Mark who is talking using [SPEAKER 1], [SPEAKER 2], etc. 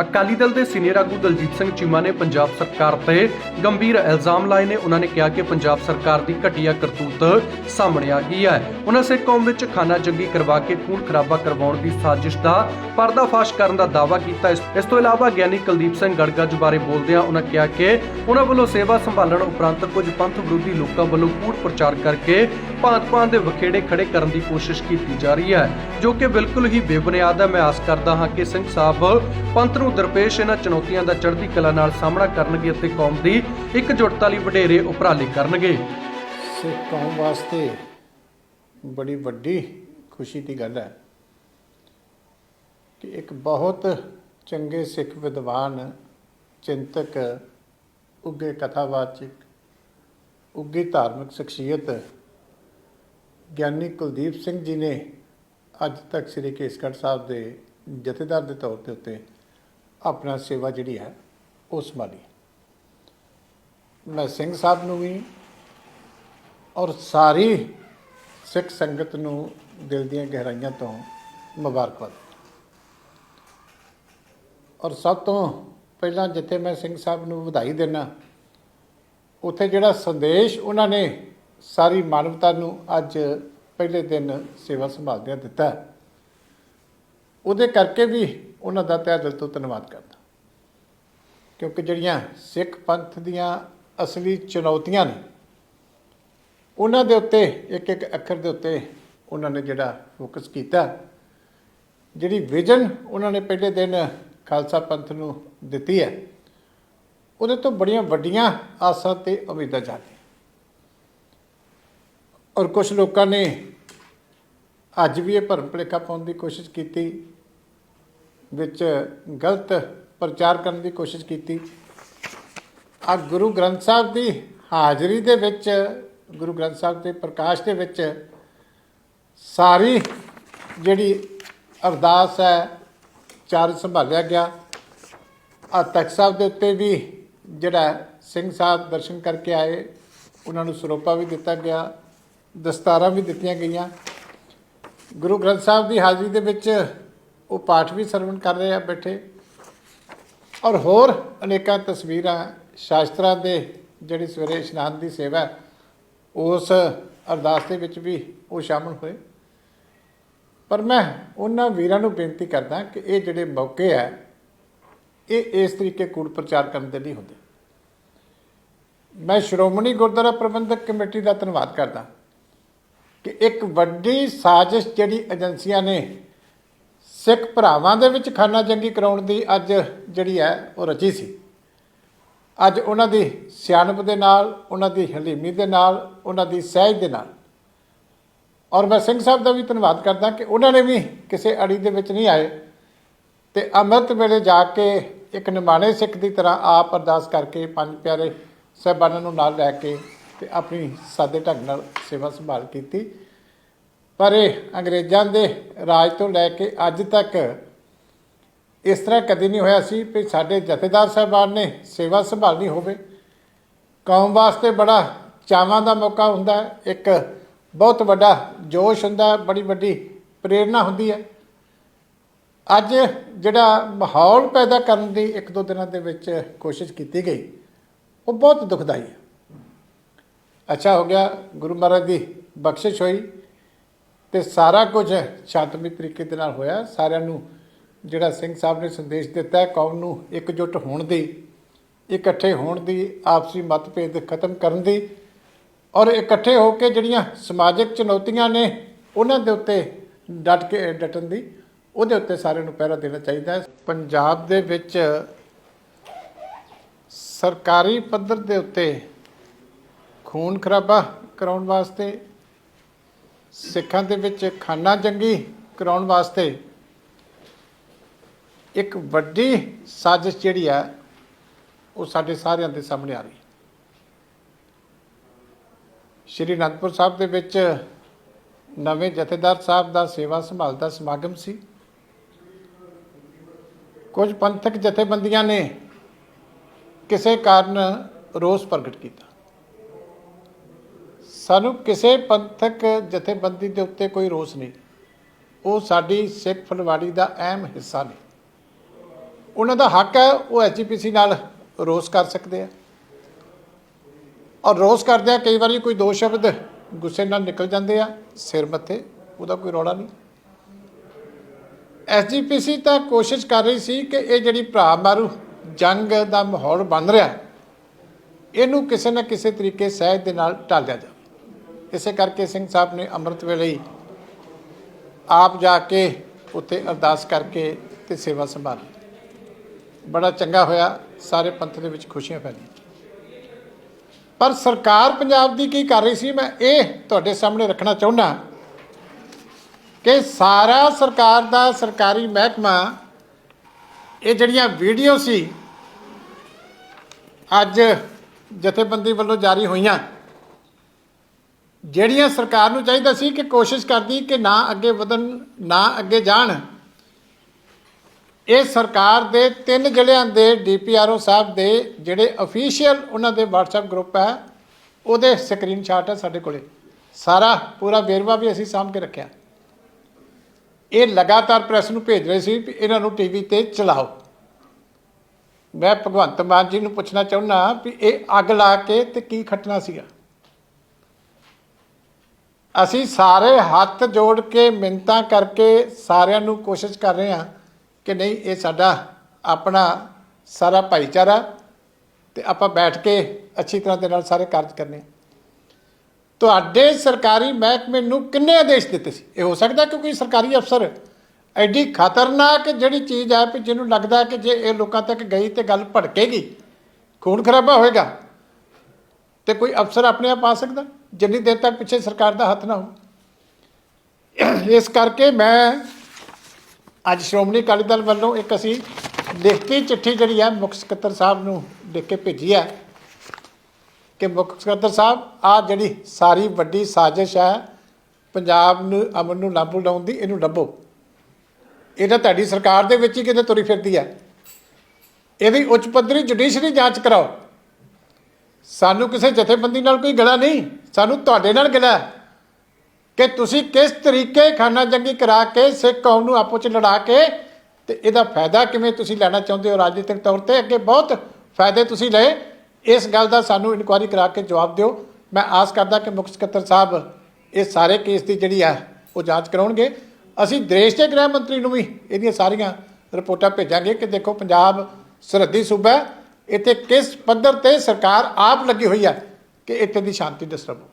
[SPEAKER 1] ਅਕਾਲੀ ਦਲ ਦੇ ਸੀਨੀਅਰ ਆਗੂ ਦਲਜੀਤ ਸਿੰਘ ਚੀਮਾ ਨੇ ਪੰਜਾਬ ਸਰਕਾਰ ਤੇ ਗੰਭੀਰ ਇਲਜ਼ਾਮ ਲਾਏ ਨੇ। ਉਹਨਾਂ ਨੇ ਕਿਹਾ ਕਿ ਪੰਜਾਬ ਸਰਕਾਰ ਦੀ ਘਟੀਆ ਕਰਤੂਤ ਸਾਹਮਣੇ ਆ ਗਈ ਹੈ। ਉਹਨਾਂ ਸਿੱਖ ਕੌਮ ਵਿੱਚ ਖਾਨਾ ਜੰਗੀ ਕਰਵਾ ਕੇ ਖੂਨ ਖਰਾਬਾ ਕਰਵਾਉਣ ਦੀ ਸਾਜ਼ਿਸ਼ ਦਾ ਪਰਦਾਫਾਸ਼ ਕਰਨ ਦਾ ਦਾਅਵਾ ਕੀਤਾ। ਇਸ ਤੋਂ ਇਲਾਵਾ ਗਿਆਨੀ ਕੁਲਦੀਪ ਸਿੰਘ ਗੜਗੱਜ ਬਾਰੇ ਬੋਲਦਿਆਂ ਉਹਨਾਂ ਕਿਹਾ ਕਿ ਉਹਨਾਂ ਵੱਲੋਂ ਸੇਵਾ ਸੰਭਾਲਣ ਉਪਰੰਤ ਕੁਝ ਪੰਥ ਵਿਰੋਧੀ ਲੋਕਾਂ ਵੱਲੋਂ ਕੂੜ ਪ੍ਰਚਾਰ ਕਰਕੇ ਭਾਂਤ-ਭਾਂਤ ਦੇ ਵਖੇੜੇ ਖੜੇ ਕਰਨ ਦੀ ਕੋਸ਼ਿਸ਼ ਕੀਤੀ ਜਾ ਰਹੀ ਹੈ, ਜੋ ਕਿ ਬਿਲਕੁਲ ਹੀ ਬੇਬੁਨਿਆਦ ਹੈ। ਮੈਂ ਆਸ ਕਰਦਾ ਹਾਂ ਕਿ ਸਿੰਘ ਸਾਹਿਬ ਪੰਥ ਨੂੰ ਦਰਪੇਸ਼ ਇਹਨਾਂ ਚੁਣੌਤੀਆਂ ਦਾ ਚੜ੍ਹਦੀ ਕਲਾ ਨਾਲ ਸਾਹਮਣਾ ਕਰਨਗੇ ਅਤੇ ਕੌਮ ਦੀ ਇਕਜੁੱਟਤਾ ਲਈ ਵਡੇਰੇ ਉਪਰਾਲੇ ਕਰਨਗੇ।
[SPEAKER 2] ਸਿੱਖ ਕੌਮ ਵਾਸਤੇ ਬੜੀ ਵੱਡੀ ਖੁਸ਼ੀ ਦੀ ਗੱਲ ਹੈ ਕਿ ਇੱਕ ਬਹੁਤ ਚੰਗੇ ਸਿੱਖ ਵਿਦਵਾਨ, ਚਿੰਤਕ ਉੱਗੇ ਕਥਾਵਾਚਕ ਉੱਗੀ ਧਾਰਮਿਕ ਸ਼ਖਸੀਅਤ ਗਿਆਨੀ ਕੁਲਦੀਪ ਸਿੰਘ ਜੀ ਨੇ ਅੱਜ ਤੱਕ ਸ੍ਰੀ ਕੇਸਗੜ੍ਹ ਸਾਹਿਬ ਦੇ ਜਥੇਦਾਰ ਦੇ ਤੌਰ ਤੇ ਉੱਤੇ ਆਪਣਾ ਸੇਵਾ ਜਿਹੜੀ ਹੈ, ਉਹ ਸੰਭਾਲੀ। ਮੈਂ ਸਿੰਘ ਸਾਹਿਬ ਨੂੰ ਵੀ ਔਰ ਸਾਰੀ ਸਿੱਖ ਸੰਗਤ ਨੂੰ ਦਿਲ ਦੀਆਂ ਗਹਿਰਾਈਆਂ ਤੋਂ ਮੁਬਾਰਕਬਾਦ ਔਰ ਸਭ ਤੋਂ ਪਹਿਲਾਂ ਜਿੱਥੇ ਮੈਂ ਸਿੰਘ ਸਾਹਿਬ ਨੂੰ ਵਧਾਈ ਦੇਣਾ ਉੱਥੇ ਜਿਹੜਾ ਸੰਦੇਸ਼ ਉਹਨਾਂ ਨੇ ਸਾਰੀ ਮਾਨਵਤਾ ਨੂੰ ਅੱਜ ਪਹਿਲੇ ਦਿਨ ਸੇਵਾ ਸੰਭਾਲਦਿਆਂ ਦਿੱਤਾ ਉਹਦੇ ਕਰਕੇ ਵੀ ਉਹਨਾਂ ਦਾ ਤਹਿ ਦਿਲ ਤੋਂ ਧੰਨਵਾਦ ਕਰਦਾ। ਕਿਉਂਕਿ ਜਿਹੜੀਆਂ ਸਿੱਖ ਪੰਥ ਦੀਆਂ ਅਸਲੀ ਚੁਣੌਤੀਆਂ ਨੇ, ਉਹਨਾਂ ਦੇ ਉੱਤੇ, ਇੱਕ ਇੱਕ ਅੱਖਰ ਦੇ ਉੱਤੇ ਉਹਨਾਂ ਨੇ ਜਿਹੜਾ ਫੋਕਸ ਕੀਤਾ, ਜਿਹੜੀ ਵਿਜ਼ਨ ਉਹਨਾਂ ਨੇ ਪਹਿਲੇ ਦਿਨ ਖਾਲਸਾ ਪੰਥ ਨੂੰ ਦਿੱਤੀ ਹੈ, ਉਹਦੇ ਤੋਂ ਬੜੀਆਂ ਵੱਡੀਆਂ ਆਸਾਂ ਤੇ ਉਮੀਦਾਂ ਜਾਗੀਆਂ ਔਰ ਕੁਝ ਲੋਕਾਂ ਨੇ ਅੱਜ ਵੀ ਇਹ ਭਰਮ ਭੁਲੇਖਾ ਪਾਉਣ ਦੀ ਕੋਸ਼ਿਸ਼ ਕੀਤੀ ਵਿੱਚ ਗਲਤ ਪ੍ਰਚਾਰ ਕਰਨ ਦੀ ਕੋਸ਼ਿਸ਼ ਕੀਤੀ। ਆ ਗੁਰੂ ਗ੍ਰੰਥ ਸਾਹਿਬ ਦੀ ਹਾਜ਼ਰੀ ਦੇ ਵਿੱਚ, ਗੁਰੂ ਗ੍ਰੰਥ ਸਾਹਿਬ ਦੇ ਪ੍ਰਕਾਸ਼ ਦੇ ਵਿੱਚ ਸਾਰੀ ਜਿਹੜੀ ਅਰਦਾਸ ਹੈ, ਚਾਰ ਸੰਭਾਲਿਆ ਗਿਆ। ਆ ਤਖਤ ਸਾਹਿਬ ਦੇ ਉੱਤੇ ਵੀ ਜਿਹੜਾ ਸਿੰਘ ਸਾਹਿਬ ਦਰਸ਼ਨ ਕਰਕੇ ਆਏ, ਉਹਨਾਂ ਨੂੰ ਸਰੋਪਾ ਵੀ ਦਿੱਤਾ ਗਿਆ, ਦਸਤਾਰਾਂ ਵੀ ਦਿੱਤੀਆਂ ਗਈਆਂ। ਗੁਰੂ ਗ੍ਰੰਥ ਸਾਹਿਬ ਦੀ ਹਾਜ਼ਰੀ ਦੇ ਵਿੱਚ ਉਹ ਪਾਠ ਵੀ ਸਰਵਣ ਕਰ ਰਹੇ ਆ ਬੈਠੇ। ਔਰ ਹੋਰ ਅਨੇਕਾਂ ਤਸਵੀਰਾਂ ਸ਼ਾਸਤਰਾਂ ਦੇ ਜਿਹੜੀ ਸਵੇਰੇ ਇਸ਼ਨਾਨ ਦੀ ਸੇਵਾ ਉਸ ਅਰਦਾਸ ਦੇ ਵਿੱਚ ਵੀ ਉਹ ਸ਼ਾਮਲ ਹੋਏ। ਪਰ ਮੈਂ ਉਹਨਾਂ ਵੀਰਾਂ ਨੂੰ ਬੇਨਤੀ ਕਰਦਾ ਕਿ ਇਹ ਜਿਹੜੇ ਮੌਕੇ ਆ ਇਹ ਇਸ ਤਰੀਕੇ ਕੂੜ ਪ੍ਰਚਾਰ ਕਰਨ ਦੇ ਨਹੀਂ ਹੁੰਦੇ। ਮੈਂ ਸ਼੍ਰੋਮਣੀ ਗੁਰਦੁਆਰਾ ਪ੍ਰਬੰਧਕ ਕਮੇਟੀ ਦਾ ਧੰਨਵਾਦ ਕਰਦਾ ਕਿ ਇੱਕ ਵੱਡੀ ਸਾਜ਼ਿਸ਼ ਜਿਹੜੀ ਏਜੰਸੀਆਂ ਨੇ ਸਿੱਖ ਭਰਾਵਾਂ ਦੇ ਵਿੱਚ ਖਾਨਾ ਜੰਗੀ ਕਰਾਉਣ ਦੀ ਅੱਜ ਜਿਹੜੀ ਹੈ ਉਹ ਰਚੀ ਸੀ। ਅੱਜ ਉਹਨਾਂ ਦੀ ਸਿਆਣਪ ਦੇ ਨਾਲ, ਉਹਨਾਂ ਦੀ ਹਲੀਮੀ ਦੇ ਨਾਲ, ਉਹਨਾਂ ਦੀ ਸਹਿਜ ਦੇ ਨਾਲ। ਔਰ ਮੈਂ ਸਿੰਘ ਸਾਹਿਬ ਦਾ ਵੀ ਧੰਨਵਾਦ ਕਰਦਾ ਕਿ ਉਹਨਾਂ ਨੇ ਵੀ ਕਿਸੇ ਅੜੀ ਦੇ ਵਿੱਚ ਨਹੀਂ ਆਏ ਤੇ ਅੰਮ੍ਰਿਤ ਵੇਲੇ ਜਾ ਕੇ ਇੱਕ ਨਿਮਾਣੇ ਸਿੱਖ ਦੀ ਤਰ੍ਹਾਂ ਆਪ ਅਰਦਾਸ ਕਰਕੇ ਪੰਜ ਪਿਆਰੇ ਸਾਹਿਬਾਨਾਂ ਨੂੰ ਨਾਲ ਲੈ ਕੇ ਤੇ ਆਪਣੀ ਸਾਦੇ ਢੰਗ ਨਾਲ ਸੇਵਾ ਸੰਭਾਲ ਕੀਤੀ। ਪਰ ਇਹ ਅੰਗਰੇਜ਼ਾਂ ਦੇ ਰਾਜ ਤੋਂ ਲੈ ਕੇ ਅੱਜ ਤੱਕ ਇਸ ਤਰ੍ਹਾਂ ਕਦੀ ਨਹੀਂ ਹੋਇਆ ਸੀ ਕਿ ਸਾਡੇ ਜਥੇਦਾਰ ਸਾਹਿਬਾਨ ਨੇ ਸੇਵਾ ਸੰਭਾਲਣੀ ਹੋਵੇ। ਕੌਮ ਵਾਸਤੇ ਬੜਾ ਚਾਵਾਂ ਦਾ ਮੌਕਾ ਹੁੰਦਾ ਹੈ। ਇੱਕ ਬਹੁਤ ਵੱਡਾ ਜੋਸ਼ ਹੁੰਦਾ ਹੈ। ਬੜੀ ਵੱਡੀ ਪ੍ਰੇਰਣਾ ਹੁੰਦੀ ਹੈ। ਅੱਜ ਜਿਹੜਾ ਮਾਹੌਲ ਪੈਦਾ ਕਰਨ ਦੀ ਇੱਕ ਦੋ ਦਿਨਾਂ ਦੇ ਵਿੱਚ ਕੋਸ਼ਿਸ਼ ਕੀਤੀ ਗਈ, ਉਹ ਬਹੁਤ ਦੁਖਦਾਈ ਹੈ। ਅੱਛਾ ਹੋ ਗਿਆ। ਗੁਰੂ ਮਹਾਰਾਜ ਦੀ ਬਖਸ਼ਿਸ਼ ਹੋਈ। ਤੇ ਸਾਰਾ ਕੁਝ ਸ਼ਾਂਤਮਈ ਤਰੀਕੇ ਦੇ ਨਾਲ ਹੋਇਆ। ਸਾਰਿਆਂ ਨੂੰ ਜਿਹੜਾ ਸਿੰਘ ਸਾਹਿਬ ਨੇ ਸੰਦੇਸ਼ ਦਿੱਤਾ ਹੈ, ਕੌਮ ਨੂੰ ਇਕਜੁੱਟ ਹੋਣ ਦੀ, ਇਕੱਠੇ ਹੋਣ ਦੀ, ਆਪਸੀ ਮਤਭੇਦ ਖਤਮ ਕਰਨ ਦੀ ਔਰ ਇਕੱਠੇ ਹੋ ਕੇ ਜਿਹੜੀਆਂ ਸਮਾਜਿਕ ਚੁਣੌਤੀਆਂ ਨੇ, ਉਹਨਾਂ ਦੇ ਉੱਤੇ ਡਟ ਕੇ, ਡਟਣ ਦੀ, ਉਹਦੇ ਉੱਤੇ ਸਾਰਿਆਂ ਨੂੰ ਪਹਿਰਾ ਦੇਣਾ ਚਾਹੀਦਾ ਹੈ। ਪੰਜਾਬ ਦੇ ਵਿੱਚ ਸਰਕਾਰੀ ਪੱਧਰ ਦੇ ਉੱਤੇ ਖੂਨ ਖਰਾਬਾ ਕਰਾਉਣ ਵਾਸਤੇ ਸਿੱਖਾਂ ਦੇ ਵਿੱਚ ਖਾਨਾ ਜੰਗੀ ਕਰਾਉਣ ਵਾਸਤੇ ਇੱਕ ਵੱਡੀ ਸਾਜ਼ਿਸ਼ ਜਿਹੜੀ ਆ ਉਹ ਸਾਡੇ ਸਾਰਿਆਂ ਦੇ ਸਾਹਮਣੇ ਆ ਰਹੀ। ਸ਼੍ਰੀ ਅਨੰਦਪੁਰ ਸਾਹਿਬ ਦੇ ਵਿੱਚ ਨਵੇਂ ਜਥੇਦਾਰ ਸਾਹਿਬ ਦਾ ਸੇਵਾ ਸੰਭਾਲ ਦਾ ਸਮਾਗਮ ਸੀ। ਕੁਝ ਪੰਥਕ ਜਥੇਬੰਦੀਆਂ ਨੇ ਕਿਸੇ ਕਾਰਨ ਰੋਸ ਪ੍ਰਗਟ ਕੀਤਾ। ਸਾਨੂੰ ਕਿਸੇ ਪੰਥਕ ਜਥੇਬੰਦੀ ਦੇ ਉੱਤੇ ਕੋਈ ਰੋਸ ਨਹੀਂ। ਉਹ ਸਾਡੀ ਸਿੱਖ ਫਲਵਾੜੀ ਦਾ ਅਹਿਮ ਹਿੱਸਾ ਨੇ। ਉਹਨਾਂ ਦਾ ਹੱਕ ਹੈ, ਉਹ ਐਸਜੀਪੀਸੀ ਨਾਲ ਰੋਸ ਕਰ ਸਕਦੇ ਆ। ਔਰ ਰੋਸ ਕਰਦਿਆਂ ਕਈ ਵਾਰੀ ਕੋਈ ਦੋ ਸ਼ਬਦ ਗੁੱਸੇ ਨਾਲ ਨਿਕਲ ਜਾਂਦੇ ਆ, ਸਿਰ ਮੱਥੇ, ਉਹਦਾ ਕੋਈ ਰੌਲਾ ਨਹੀਂ। ਐਸਜੀਪੀਸੀ ਤਾਂ ਕੋਸ਼ਿਸ਼ ਕਰ ਰਹੀ ਸੀ ਕਿ ਇਹ ਜਿਹੜੀ ਭਰਾ ਮਾਰੂ ਜੰਗ ਦਾ ਮਾਹੌਲ ਬਣ ਰਿਹਾ, ਇਹਨੂੰ ਕਿਸੇ ਨਾ ਕਿਸੇ ਤਰੀਕੇ ਸਹਿਜ ਦੇ ਨਾਲ ਟਾਲਿਆ ਜਾਵੇ। ਇਸੇ ਕਰਕੇ ਸਿੰਘ ਸਾਹਿਬ ਨੇ ਅੰਮ੍ਰਿਤ ਵੇਲੇ ਹੀ ਆਪ ਜਾ ਕੇ ਉੱਥੇ ਅਰਦਾਸ ਕਰਕੇ ਤੇ ਸੇਵਾ ਸੰਭਾਲੀ। ਬੜਾ ਚੰਗਾ ਹੋਇਆ, ਸਾਰੇ ਪੰਥ ਦੇ ਵਿੱਚ ਖੁਸ਼ੀਆਂ ਫੈਲੀਆਂ। ਪਰ ਸਰਕਾਰ ਪੰਜਾਬ ਦੀ ਕੀ ਕਰ ਰਹੀ ਸੀ? ਮੈਂ ਇਹ ਤੁਹਾਡੇ ਸਾਹਮਣੇ ਰੱਖਣਾ ਚਾਹੁੰਦਾ ਕਿ ਸਾਰਾ ਸਰਕਾਰ ਦਾ ਸਰਕਾਰੀ ਮਹਿਕਮਾ, ਇਹ ਜਿਹੜੀਆਂ ਵੀਡੀਓ ਸੀ, ਅੱਜ ਜਥੇਬੰਦੀ ਵੱਲੋਂ ਜਾਰੀ ਹੋਈਆਂ ਜਿਹੜੀਆਂ ਸਰਕਾਰ ਨੂੰ ਚਾਹੀਦਾ ਸੀ ਕਿ ਕੋਸ਼ਿਸ਼ ਕਰਦੀ ਕਿ ਨਾ ਅੱਗੇ ਵਧਣ, ਨਾ ਅੱਗੇ ਜਾਣ। ਇਹ ਸਰਕਾਰ ਦੇ ਤਿੰਨ ਜ਼ਿਲ੍ਹਿਆਂ ਦੇ ਡੀਪੀਆਰਓ ਸਾਹਿਬ ਦੇ ਜਿਹੜੇ ਅਫੀਸ਼ੀਅਲ ਉਹਨਾਂ ਦੇ WhatsApp ਗਰੁੱਪ ਹੈ, ਉਹਦੇ ਸਕਰੀਨਸ਼ਾਟ ਹੈ ਸਾਡੇ ਕੋਲੇ। ਸਾਰਾ ਪੂਰਾ ਵੇਰਵਾ ਵੀ ਅਸੀਂ ਸਾਂਭ ਕੇ ਰੱਖਿਆ। ਇਹ ਲਗਾਤਾਰ ਪ੍ਰੈਸ ਨੂੰ ਭੇਜ ਰਹੇ ਸੀ ਵੀ ਇਹਨਾਂ ਨੂੰ ਟੀਵੀ ਤੇ ਚਲਾਓ। ਮੈਂ ਭਗਵੰਤ ਮਾਨ ਜੀ ਨੂੰ ਪੁੱਛਣਾ ਚਾਹੁੰਦਾ ਵੀ ਇਹ ਅੱਗ ਲਾ ਕੇ ਤੇ ਕੀ ਖੱਟਣਾ ਸੀਗਾ? ਅਸੀਂ ਸਾਰੇ ਹੱਥ ਜੋੜ ਕੇ ਮਿੰਤਾਂ ਕਰਕੇ ਸਾਰਿਆਂ ਨੂੰ ਕੋਸ਼ਿਸ਼ ਕਰ ਰਹੇ ਹਾਂ ਕਿ ਨਹੀਂ, ਇਹ ਸਾਡਾ ਆਪਣਾ ਸਾਰਾ ਭਾਈਚਾਰਾ ਤੇ ਆਪਾਂ ਬੈਠ ਕੇ ਅੱਛੀ ਤਰ੍ਹਾਂ ਦੇ ਨਾਲ ਸਾਰੇ ਕਾਰਜ ਕਰਨੇ ਤੁਹਾਡੇ ਸਰਕਾਰੀ ਮਹਿਕਮੇ ਨੂੰ ਕਿੰਨੇ ਆਦੇਸ਼ ਦਿੱਤੇ ਸੀ? ਇਹ ਹੋ ਸਕਦਾ ਕਿਉਂਕਿ ਸਰਕਾਰੀ ਅਫਸਰ ਐਡੀ ਖਤਰਨਾਕ ਜਿਹੜੀ ਚੀਜ਼ ਹੈ ਕਿ ਜਿਹਨੂੰ ਲੱਗਦਾ ਕਿ ਜੇ ਇਹ ਲੋਕਾਂ ਤੱਕ ਗਈ ਤੇ ਗੱਲ ਭੜਕੇਗੀ, ਖੂਨ ਖਰਾਬਾ ਹੋਏਗਾ ਤੇ ਕੋਈ ਅਫਸਰ ਆਪਣੇ ਆਪ ਆ ਸਕਦਾ? ਜਿੰਨੀ ਦੇਰ ਤੱਕ ਪਿੱਛੇ ਸਰਕਾਰ ਦਾ ਹੱਥ ਨਾ ਹੋ ਇਸ ਕਰਕੇ ਮੈਂ ਅੱਜ ਸ਼੍ਰੋਮਣੀ ਅਕਾਲੀ ਦਲ ਵੱਲੋਂ ਇੱਕ ਅਸੀਂ ਲਿਖਤੀ ਚਿੱਠੀ ਜਿਹੜੀ ਹੈ ਮੁੱਖ ਸਕੱਤਰ ਸਾਹਿਬ ਨੂੰ ਲਿਖ ਕੇ ਭੇਜੀ ਹੈ ਕਿ ਮੁੱਖ ਸਕੱਤਰ ਸਾਹਿਬ ਆ ਜਿਹੜੀ ਸਾਰੀ ਵੱਡੀ ਸਾਜ਼ਿਸ਼ ਹੈ, ਪੰਜਾਬ ਨੂੰ, ਅਮਨ ਨੂੰ ਲਾਂਬੂ ਲਾਉਣ ਦੀ, ਇਹਨੂੰ ਲੱਭੋ। ਇਹ ਤਾਂ ਤੁਹਾਡੀ ਸਰਕਾਰ ਦੇ ਵਿੱਚ ਹੀ ਕਿਤੇ ਤੁਰੀ ਫਿਰਦੀ ਹੈ। ਇਹਦੀ ਉੱਚ ਪੱਧਰੀ ਜੁਡੀਸ਼ਰੀ ਜਾਂਚ ਕਰਾਓ। ਸਾਨੂੰ ਕਿਸੇ ਜਥੇਬੰਦੀ ਨਾਲ ਕੋਈ ਗਲਾ ਨਹੀਂ। ਸਾਨੂੰ ਤੁਹਾਡੇ ਨਾਲ ਗਲਾ ਕਿ ਤੁਸੀਂ ਕਿਸ ਤਰੀਕੇ ਖਾਨਾ ਜੰਗੀ ਕਰਾ ਕੇ ਸਿੱਖ ਕੌਮ ਨੂੰ ਆਪੋ ਚ ਲੜਾ ਕੇ ਤੇ ਇਹਦਾ ਫਾਇਦਾ ਕਿਵੇਂ ਤੁਸੀਂ ਲੈਣਾ ਚਾਹੁੰਦੇ ਹੋ ਰਾਜਨੀਤਿਕ ਤੌਰ ਤੇ? ਅੱਗੇ ਬਹੁਤ ਫਾਇਦੇ ਤੁਸੀਂ ਲਏ। ਇਸ ਗੱਲ ਦਾ ਸਾਨੂੰ ਇਨਕੁਆਇਰੀ ਕਰਾ ਕੇ ਜਵਾਬ ਦਿਓ। ਮੈਂ ਆਸ ਕਰਦਾ ਕਿ ਮੁੱਖ ਸਕੱਤਰ ਸਾਹਿਬ ਇਹ ਸਾਰੇ ਕੇਸ ਦੀ ਜਿਹੜੀ ਹੈ ਉਹ ਜਾਂਚ ਕਰਾਉਣਗੇ। ਅਸੀਂ ਦੇਸ਼ ਦੇ ਗ੍ਰਹਿ ਮੰਤਰੀ ਨੂੰ ਵੀ ਇਹਦੀਆਂ ਸਾਰੀਆਂ ਰਿਪੋਰਟਾਂ ਭੇਜਾਂਗੇ ਕਿ ਦੇਖੋ ਪੰਜਾਬ ਸਰਹੱਦੀ ਸੂਬਾ ਇੱਥੇ ਕਿਸ ਪੱਧਰ ਤੇ ਸਰਕਾਰ ਆਪ ਲੱਗੀ ਹੋਈ ਹੈ ਕਿ ਇੱਥੇ ਦੀ ਸ਼ਾਂਤੀ ਡਿਸਟਰਬ ਹੋਵੇ?